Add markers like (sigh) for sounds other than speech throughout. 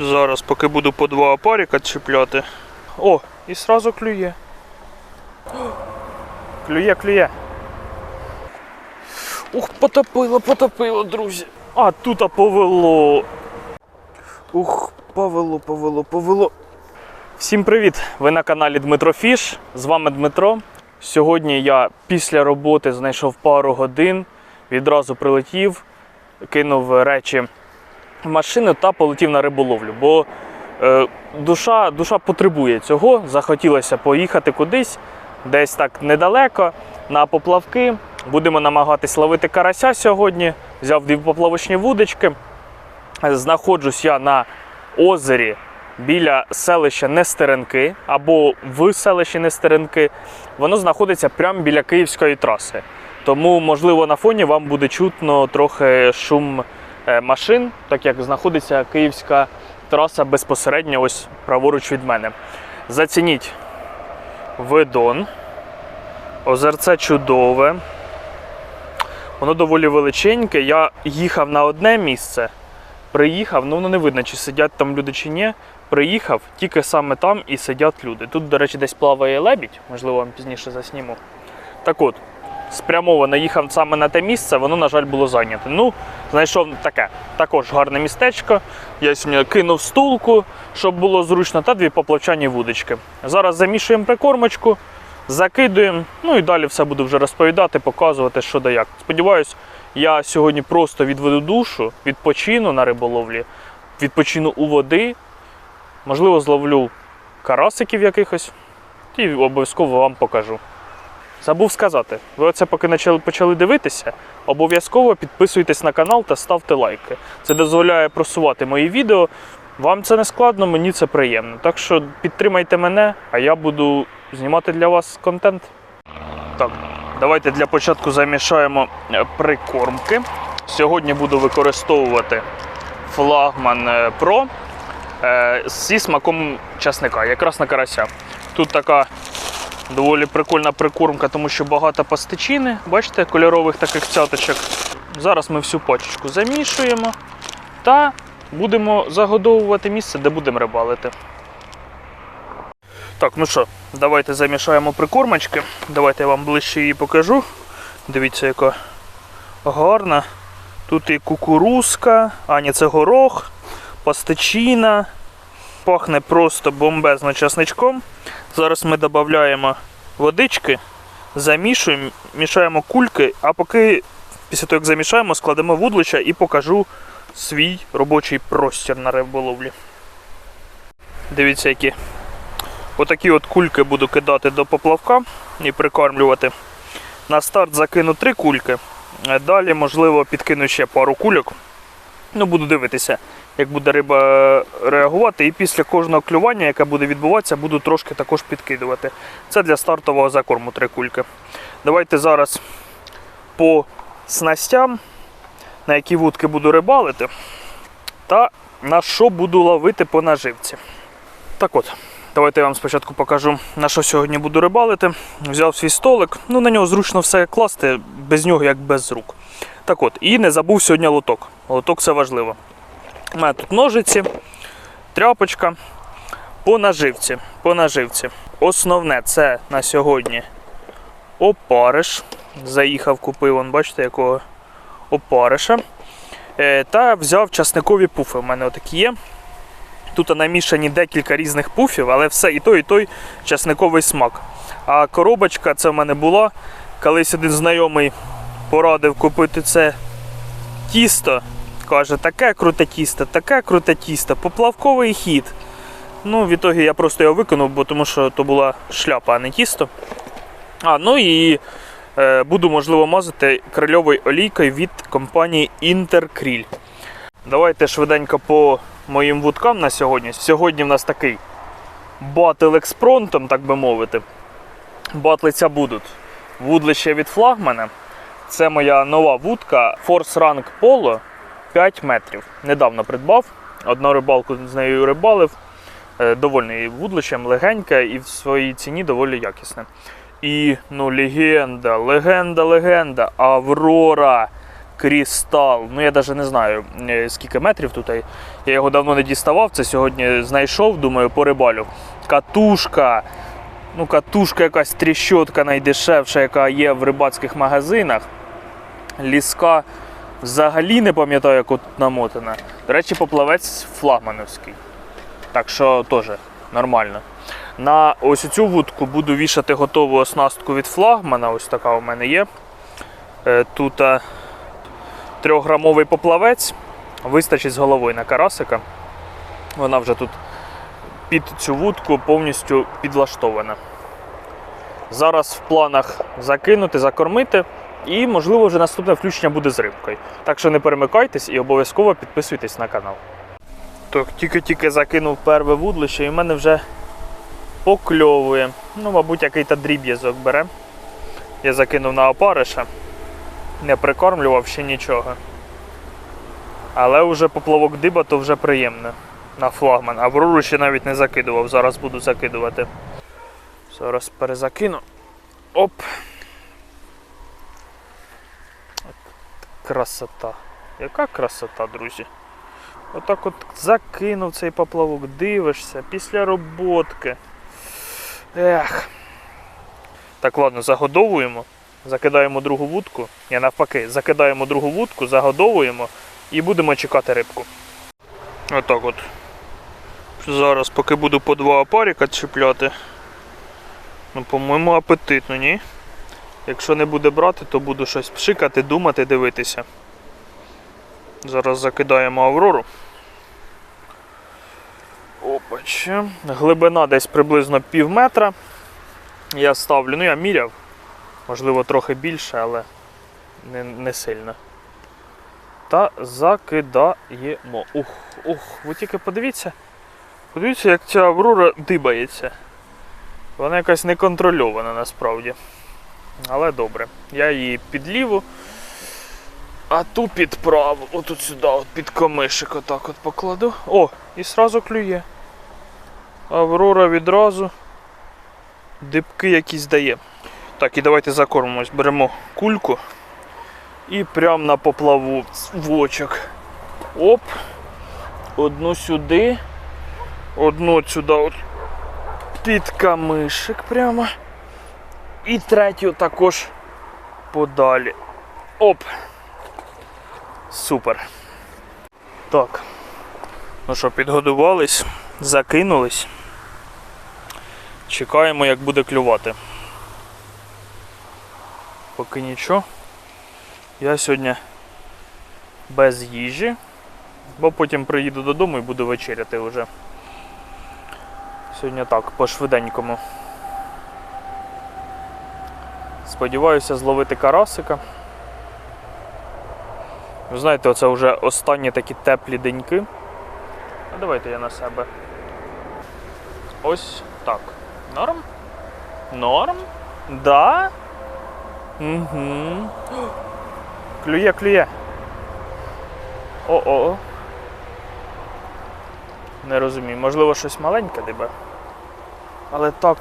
Зараз, поки буду по два опаріка чіпляти. О, і сразу клює. (gasps) Клює, клює. Ух, потопило, потопило, друзі. А тут повело. Ух, повело, повело, повело. Всім привіт! Ви на каналі Дмитро Фіш. З вами Дмитро. Сьогодні я після роботи знайшов пару годин, відразу прилетів, кинув речі машину та полетів на риболовлю. Бо е, душа, душа потребує цього. Захотілося поїхати кудись, десь так недалеко, на поплавки. Будемо намагатись ловити карася сьогодні. Взяв дві поплавочні вудочки. Знаходжусь я на озері біля селища Нестеренки або в селищі Нестеренки. Воно знаходиться прямо біля Київської траси. Тому, можливо, на фоні вам буде чутно трохи шум машин, так як знаходиться Київська траса безпосередньо ось праворуч від мене. Зацініть видон. Озерце чудове. Воно доволі величеньке. Я їхав на одне місце, приїхав, ну воно не видно, чи сидять там люди чи ні. Приїхав, тільки саме там і сидять люди. Тут, до речі, десь плаває лебідь, можливо, вам пізніше засніму. Так от, спрямовано їхав саме на те місце, воно, на жаль, було зайняте. Ну, знайшов таке, також гарне містечко. Я сьогодні кинув стулку, щоб було зручно, та дві поплавчані вудочки. Зараз замішуємо прикормочку, закидуємо, ну і далі все буду вже розповідати, показувати, що да як. Сподіваюсь, я сьогодні просто відведу душу, відпочину на риболовлі, відпочину у води, можливо, зловлю карасиків якихось і обов'язково вам покажу. Забув сказати, ви оце поки почали, дивитися, обов'язково підписуйтесь на канал та ставте лайки. Це дозволяє просувати мої відео. Вам це не складно, мені це приємно. Так що підтримайте мене, а я буду знімати для вас контент. Так, давайте для початку замішаємо е, прикормки. Сьогодні буду використовувати флагман е, Pro е, зі смаком часника, якраз на карася. Тут така доволі прикольна прикормка, тому що багато пастичини. Бачите, кольорових таких цяточок. Зараз ми всю пачечку замішуємо та будемо загодовувати місце, де будемо рибалити. Так, ну що, давайте замішаємо прикормочки. Давайте я вам ближче її покажу. Дивіться, яка гарна. Тут і кукурузка, а ні, це горох, пастичина. Пахне просто бомбезно часничком. Зараз ми додаємо водички, замішуємо, мішаємо кульки, а поки після того, як замішаємо, складемо вудлища і покажу свій робочий простір на риболовлі. Дивіться, які. Отакі от кульки буду кидати до поплавка і прикормлювати. На старт закину три кульки. Далі, можливо, підкину ще пару кульок. Ну, буду дивитися, як буде риба реагувати. І після кожного клювання, яке буде відбуватися, буду трошки також підкидувати. Це для стартового закорму три кульки. Давайте зараз по снастям, на які вудки буду рибалити, та на що буду ловити по наживці. Так от, давайте я вам спочатку покажу, на що сьогодні буду рибалити. Взяв свій столик, ну на нього зручно все класти, без нього як без рук. Так от, і не забув сьогодні лоток. Лоток це важливо. У мене тут ножиці, тряпочка. По наживці. По наживці. Основне це на сьогодні опариш. Заїхав, купив, вон, бачите, якого опариша. Е, та взяв часникові пуфи. У мене отакі є. Тут намішані декілька різних пуфів, але все і той, і той часниковий смак. А коробочка це в мене була. Колись один знайомий порадив купити це тісто. Каже, таке круте тісто, таке круте тісто, поплавковий хід. Ну, в ітогі я просто його виконав, бо тому що то була шляпа, а не тісто. А, ну і е, буду, можливо, мазати крильовою олійкою від компанії Interkrill. Давайте швиденько по моїм вудкам на сьогодні. Сьогодні в нас такий батл експронтом, так би мовити. Батлиця будуть. Вудлище від флагмана. Це моя нова вудка Force Rank Polo 5 метрів. Недавно придбав. Одну рибалку з нею рибалив. Е, Довольний вудлищем, легеньке і в своїй ціні доволі якісне. І ну, легенда, легенда, легенда. Аврора. Крістал. Ну я навіть не знаю е, скільки метрів тут. Я його давно не діставав. Це сьогодні знайшов, думаю, порибалю. Катушка. Ну, катушка якась тріщотка найдешевша, яка є в рибацьких магазинах. Ліска взагалі не пам'ятаю, як от намотана. До речі, поплавець флагмановський. Так що теж нормально. На ось цю вудку буду вішати готову оснастку від флагмана. Ось така у мене є. Е, Тут е, трьохграмовий поплавець. Вистачить з головою на карасика. Вона вже тут під цю вудку повністю підлаштована. Зараз в планах закинути, закормити. І, можливо, вже наступне включення буде з рибкою. Так що не перемикайтесь і обов'язково підписуйтесь на канал. Так, тільки-тільки закинув перве вудлище і в мене вже покльовує. Ну, мабуть, який-то дріб'язок бере. Я закинув на опариша, не прикормлював ще нічого. Але вже поплавок диба, то вже приємно на флагман. А вруру ще навіть не закидував, зараз буду закидувати. Зараз перезакину. Оп. Красота. Яка красота, друзі. Отак от закинув цей поплавок, дивишся після роботки. Ех. Так, ладно, загодовуємо. Закидаємо другу вудку. Я навпаки, закидаємо другу вудку, загодовуємо і будемо чекати рибку. Отак от. Зараз, поки буду по два опаріка чіпляти. Ну, по-моєму, апетитно, ні? Якщо не буде брати, то буду щось пшикати, думати, дивитися. Зараз закидаємо аврору. Опача. Глибина десь приблизно пів метра. Я ставлю, ну я міряв, можливо, трохи більше, але не, не сильно. Та закидаємо. Ух, ух, ви тільки подивіться. Подивіться, як ця аврора дибається. Вона якась неконтрольована насправді. Але добре. Я її під ліву, а ту під праву. Отут сюди, от під комишик отак от покладу. О, і сразу клює. Аврора відразу. Дибки якісь дає. Так, і давайте закормимось. Беремо кульку і прямо на поплаву в очок. Оп. Одну сюди. Одну сюди от під камишик прямо. І третю також подалі. Оп. Супер. Так. Ну що, підгодувались, закинулись. Чекаємо, як буде клювати. Поки нічого. Я сьогодні без їжі, бо потім приїду додому і буду вечеряти вже. Сьогодні так, по швиденькому. Сподіваюся зловити карасика. Ви знаєте, оце вже останні такі теплі деньки. А давайте я на себе. Ось так. Норм? Норм? Да? Угу. Клює, клює. О-о. Не розумію. Можливо, щось маленьке дибе. Але так.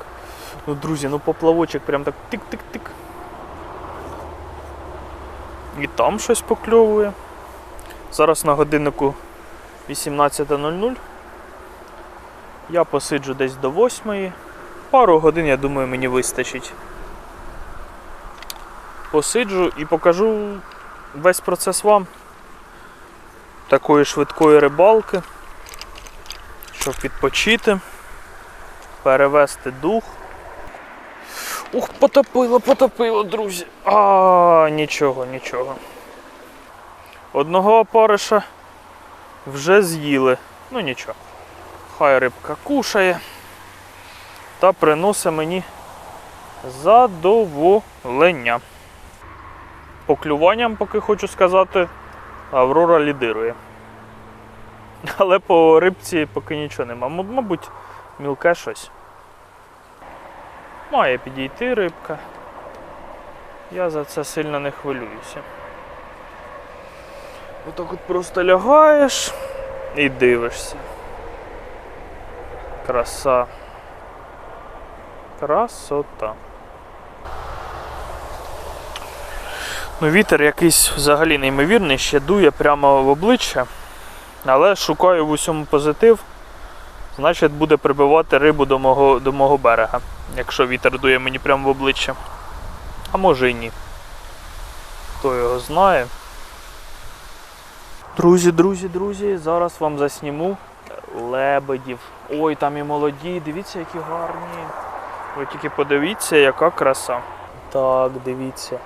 Ну, друзі, ну поплавочок прям так тик-тик-тик. І там щось покльовує. Зараз на годиннику 18.00. Я посиджу десь до 8. Пару годин, я думаю, мені вистачить. Посиджу і покажу весь процес вам такої швидкої рибалки, щоб відпочити, перевести дух. Ух, потопило, потопило, друзі. А, нічого, нічого. Одного опариша вже з'їли. Ну нічого. Хай рибка кушає та приносить мені задоволення. По клюванням, поки хочу сказати, Аврора лідирує. Але по рибці поки нічого нема. Мабуть, мілке щось. Має підійти рибка. Я за це сильно не хвилююся. Отак от просто лягаєш і дивишся. Краса. Красота. Ну, вітер якийсь взагалі неймовірний, ще дує прямо в обличчя. Але шукаю в усьому позитив. Значить, буде прибивати рибу до мого, до мого берега, якщо вітер дує мені прямо в обличчя. А може і ні. Хто його знає. Друзі, друзі, друзі, зараз вам засніму лебедів. Ой, там і молоді, дивіться, які гарні. Ви тільки подивіться, яка краса. Так, дивіться.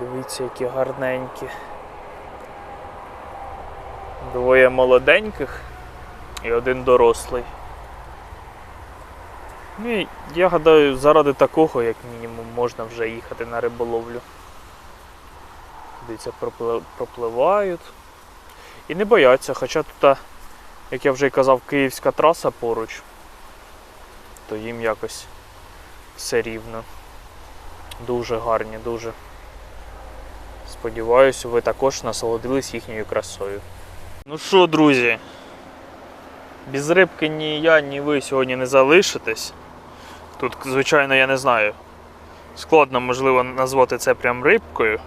Дивіться, які гарненькі. Двоє молоденьких і один дорослий. Ну, і я гадаю, заради такого, як мінімум, можна вже їхати на риболовлю. Дивіться, пропливають. І не бояться, хоча тут, як я вже й казав, київська траса поруч, то їм якось все рівно. Дуже гарні, дуже. Сподіваюся, ви також насолодились їхньою красою. Ну що, друзі, без рибки ні я, ні ви сьогодні не залишитесь. Тут, звичайно, я не знаю. Складно, можливо, назвати це прям рибкою.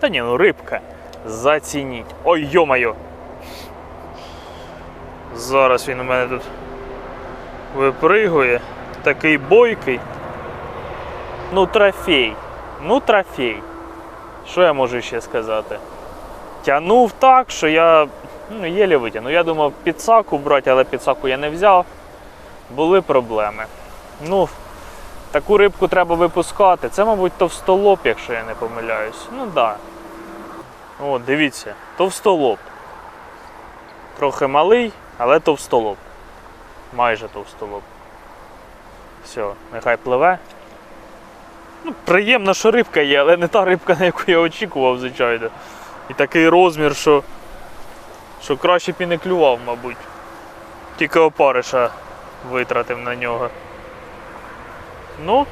Та ні, ну рибка. Зацініть. Ой, йо-моє! Зараз він у мене тут випригує. Такий бойкий. Ну, трофей. Ну, трофей. Що я можу ще сказати? Тянув так, що я ну, єлі витягнув. Я думав підсаку брати, але підсаку я не взяв. Були проблеми. Ну, таку рибку треба випускати. Це, мабуть, товстолоб, якщо я не помиляюсь. Ну так. Да. О, дивіться, товстолоб. Трохи малий, але товстолоб. Майже товстолоб. Все, нехай пливе. Ну, приємно, що рибка є, але не та рибка, на яку я очікував, звичайно. І такий розмір, що, що краще б і не клював, мабуть. Тільки опариша витратив на нього. Ну,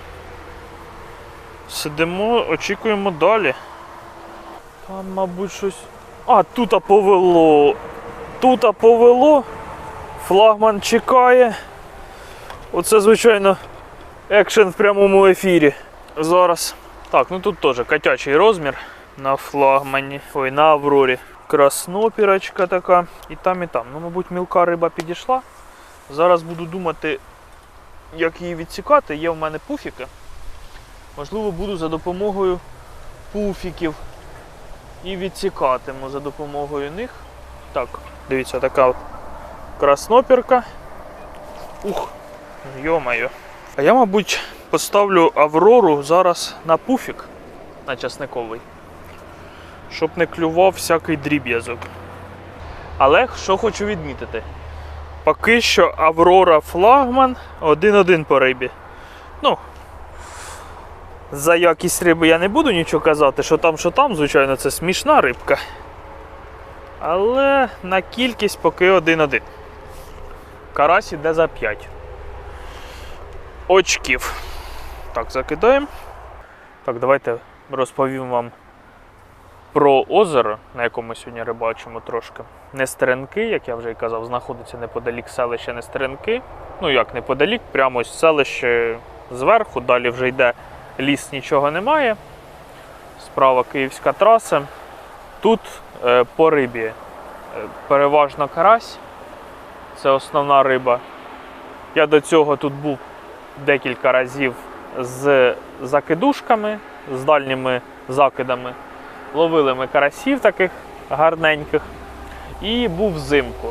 сидимо, очікуємо далі. Там, мабуть, щось. А, тут повело. Тут повело. Флагман чекає. Оце, звичайно, екшен в прямому ефірі. Зараз. Так, ну тут теж котячий розмір на флагмані. Ой, на Аврорі. Краснопірочка така. І там, і там. Ну, мабуть, мілка риба підійшла. Зараз буду думати, як її відсікати. Є в мене пуфіки. Можливо, буду за допомогою пуфіків і відсікатиму за допомогою них. Так, дивіться, така от краснопірка. Ух, йо-моє. А я, мабуть, поставлю Аврору зараз на пуфік на часниковий, щоб не клював всякий дріб'язок. Але що хочу відмітити, поки що Аврора флагман 1-1 по рибі. Ну, за якість риби я не буду нічого казати, що там, що там, звичайно, це смішна рибка. Але на кількість поки 1-1. Карась іде за 5 очків. Так, закидаємо. Так, давайте розповім вам про озеро, на якому ми сьогодні рибачимо трошки. Нестеренки, як я вже і казав, знаходиться неподалік селища Нестеренки. Ну як неподалік, прямо ось селище зверху, далі вже йде ліс, нічого немає. Справа Київська траса. Тут е, по рибі е, переважно карась. Це основна риба. Я до цього тут був декілька разів з закидушками, з дальніми закидами. Ловили ми карасів таких гарненьких. І був взимку.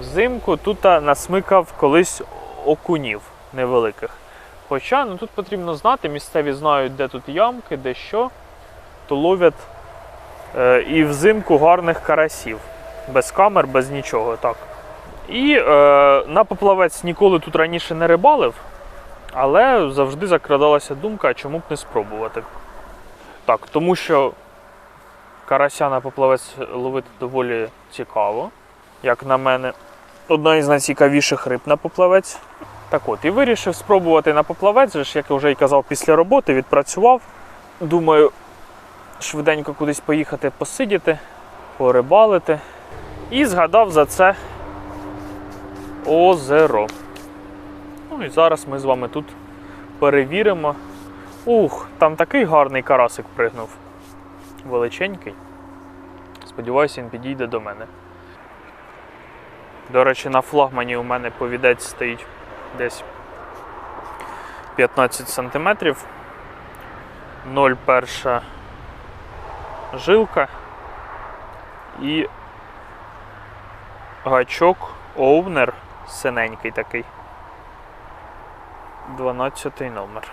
Взимку тут насмикав колись окунів невеликих. Хоча ну, тут потрібно знати, місцеві знають, де тут ямки, де що, то ловлять е, і взимку гарних карасів. Без камер, без нічого. так. І е, на поплавець ніколи тут раніше не рибалив, але завжди закрадалася думка, чому б не спробувати. Так, тому що карася на поплавець ловити доволі цікаво, як на мене. Одна із найцікавіших риб на поплавець. Так от, і вирішив спробувати на поплавець, як я вже і казав, після роботи відпрацював. Думаю, швиденько кудись поїхати посидіти, порибалити. І згадав за це озеро. Ну і зараз ми з вами тут перевіримо, Ух, там такий гарний карасик пригнув. Величенький. Сподіваюся, він підійде до мене. До речі, на флагмані у мене повідець стоїть десь 15 см. 0,1 жилка і гачок Овнер синенький такий. 12 номер.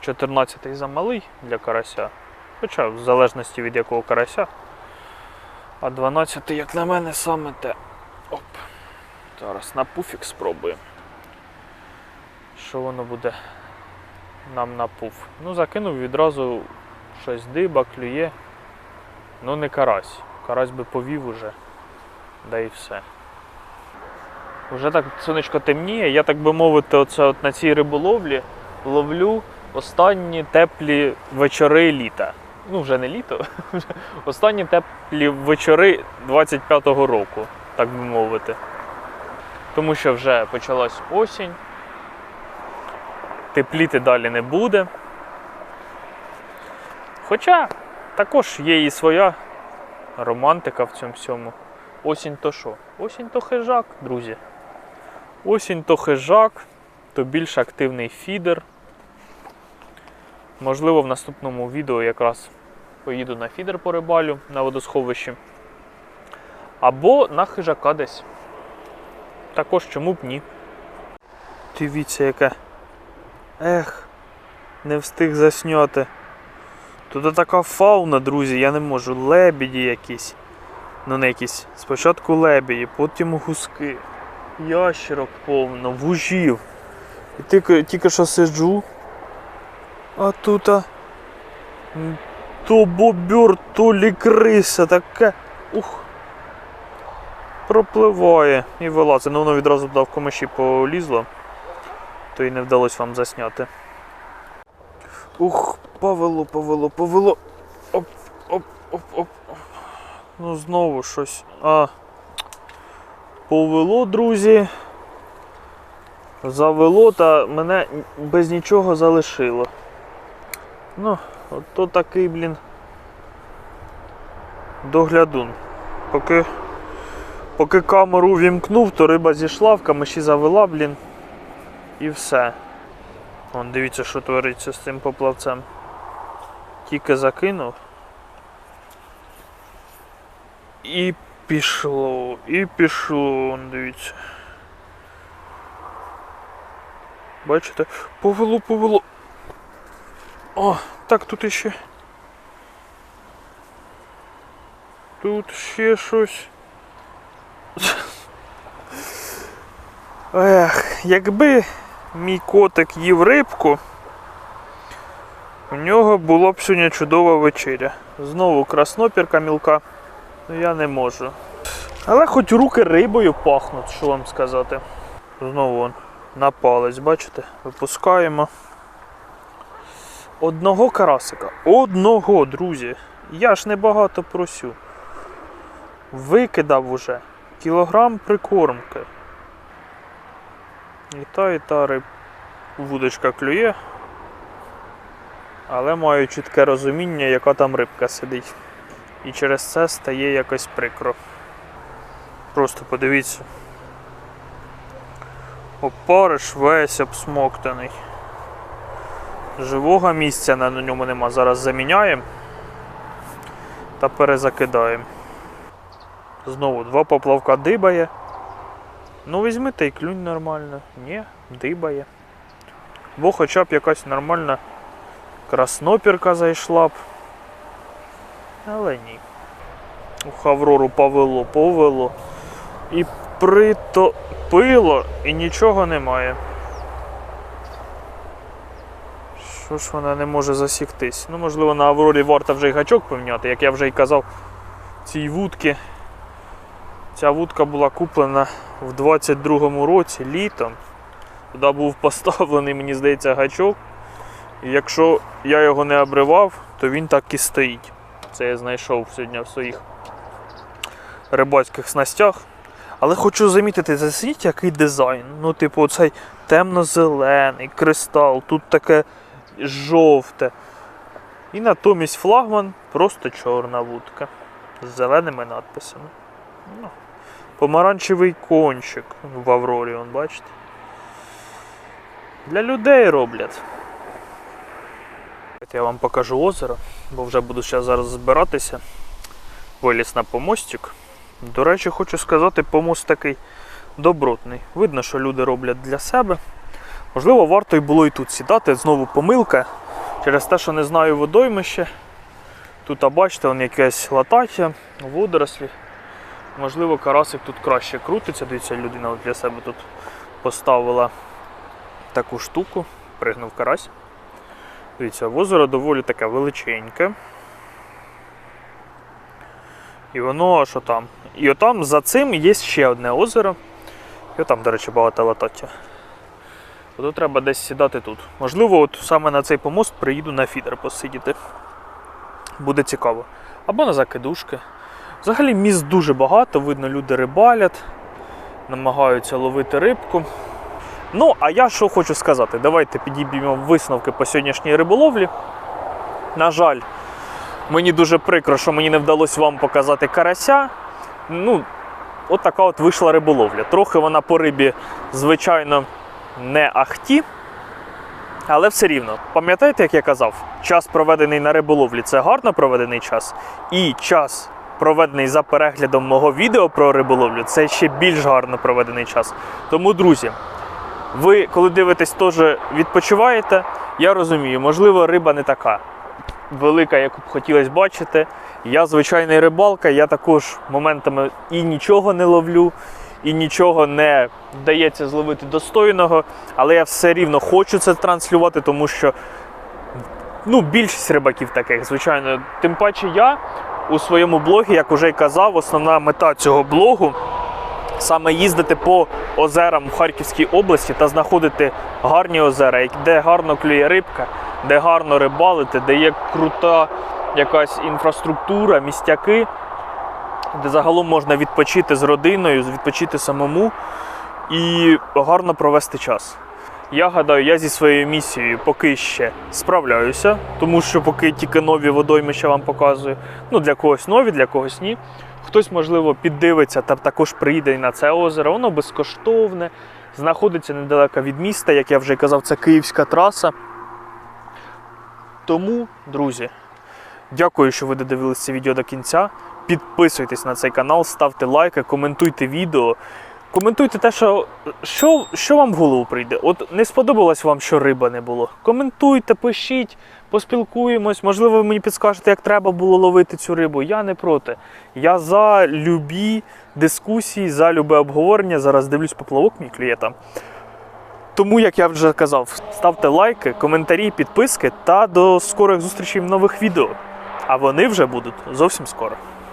14 замалий для карася. Хоча в залежності від якого карася. А 12, як на мене, саме те. Оп. Зараз на пуфік спробуємо. Що воно буде нам на пуф? Ну, закинув відразу щось диба, клює. Ну не карась. Карась би повів уже. Да і все. Уже так сонечко темніє, я так би мовити, оце от на цій риболовлі ловлю останні теплі вечори літа. Ну, вже не літо, (laughs) вже останні теплі вечори 25-го року, так би мовити. Тому що вже почалась осінь, тепліти далі не буде. Хоча також є і своя романтика в цьому всьому. Осінь то що? Осінь то хижак, друзі. Осінь то хижак, то більш активний фідер. Можливо, в наступному відео якраз поїду на фідер по рибалю на водосховищі. Або на хижака десь. Також чому б ні. Дивіться, яке. Ех, не встиг засняти. Тут така фауна, друзі, я не можу. Лебіді якісь. Ну не якісь. Спочатку лебеді, потім гуски. Ящерок повно, вужів. І тільки, тільки що сиджу. А тут. То бобюр, то лі криса, таке. Ух. Пропливає і вилазить. Ну воно відразу в комиші полізло, то і не вдалося вам засняти. Ух, повело, повело, повело. Оп, оп, оп, оп. Ну знову щось. А. Повело, друзі. Завело та мене без нічого залишило. Ну, от то такий, блін. Доглядун. Поки, поки камеру вімкнув, то риба зійшла, в камиші завела, блін. І все. Вон, дивіться, що твориться з цим поплавцем. Тільки закинув. І пішло, і пішло, вон, дивіться. Бачите? Повело, повело. О, так тут іще. Тут ще щось. Ех, якби мій котик їв рибку, у нього була б сьогодні чудова вечеря. Знову краснопірка мілка, ну я не можу. Але хоч руки рибою пахнуть, що вам сказати. Знову он на палець, бачите? Випускаємо. Одного карасика. Одного, друзі. Я ж небагато просю. Викидав уже кілограм прикормки. І та, і та риб... вудочка клює. Але маю чітке розуміння, яка там рибка сидить. І через це стає якось прикро. Просто подивіться. Опариш весь обсмоктаний. Живого місця на ньому нема. Зараз заміняємо та перезакидаємо. Знову два поплавка дибає. Ну візьми та й клюнь нормально. Ні, дибає. Бо хоча б якась нормальна краснопірка зайшла б. Але ні. У Аврору повело, повело. І притопило, і нічого немає. Що ж вона не може засіктись? Ну, можливо, на Аврорі варто вже й гачок поміняти, як я вже й казав, цій вудки. Ця вудка була куплена в 22-му році літом. Туди був поставлений, мені здається, гачок. І якщо я його не обривав, то він так і стоїть. Це я знайшов сьогодні в своїх рибацьких снастях. Але хочу замітити, зацініть, який дизайн. Ну, типу, оцей темно-зелений, кристал, тут таке жовте. І натомість флагман просто чорна вудка з зеленими надписами. Ну, помаранчевий кончик в Аврорі, он, бачите? Для людей роблять. Я вам покажу озеро, бо вже буду зараз збиратися. Виліз на помостик. До речі, хочу сказати, помост такий добротний. Видно, що люди роблять для себе. Можливо, варто й було і тут сідати. Знову помилка. Через те, що не знаю водоймище. Тут, а бачите, вон якесь латаття, водорослі. Можливо, карасик тут краще крутиться. Дивіться, людина для себе тут поставила таку штуку, пригнув карась. Дивіться, озеро доволі таке величеньке. І воно що там? І отам за цим є ще одне озеро. І отам, до речі, багато латаття. Ото треба десь сідати тут. Можливо, от саме на цей помост приїду на фідер посидіти. Буде цікаво. Або на закидушки. Взагалі міст дуже багато, видно, люди рибалять, намагаються ловити рибку. Ну, а я що хочу сказати, давайте підіб'ємо висновки по сьогоднішній риболовлі. На жаль, мені дуже прикро, що мені не вдалося вам показати карася. Ну, от така от вийшла риболовля. Трохи вона по рибі, звичайно, не ахті. Але все рівно, пам'ятаєте, як я казав, час проведений на риболовлі це гарно проведений час. І час, проведений за переглядом мого відео про риболовлю, це ще більш гарно проведений час. Тому, друзі, ви, коли дивитесь, теж відпочиваєте, я розумію, можливо, риба не така велика, яку б хотілося бачити. Я звичайний рибалка, я також моментами і нічого не ловлю, і нічого не вдається зловити достойного, але я все рівно хочу це транслювати, тому що ну, більшість рибаків таких, звичайно. Тим паче я у своєму блогі, як уже й казав, основна мета цього блогу саме їздити по озерам в Харківській області та знаходити гарні озера, де гарно клює рибка, де гарно рибалити, де є крута якась інфраструктура, містяки, де загалом можна відпочити з родиною, відпочити самому і гарно провести час. Я гадаю, я зі своєю місією поки ще справляюся, тому що поки тільки нові водоймища вам показую. Ну, для когось нові, для когось ні. Хтось, можливо, піддивиться та також приїде на це озеро. Воно безкоштовне, знаходиться недалеко від міста, як я вже казав, це київська траса. Тому, друзі, дякую, що ви додивилися це відео до кінця. Підписуйтесь на цей канал, ставте лайки, коментуйте відео. Коментуйте те, що, що, що вам в голову прийде. От не сподобалось вам, що риба не було. Коментуйте, пишіть, поспілкуємось. Можливо, ви мені підскажете, як треба було ловити цю рибу. Я не проти. Я за любі дискусії, за любе обговорення. Зараз дивлюсь поплавок мій клює там. Тому, як я вже казав, ставте лайки, коментарі, підписки та до скорих зустрічей в нових відео. А вони вже будуть зовсім скоро.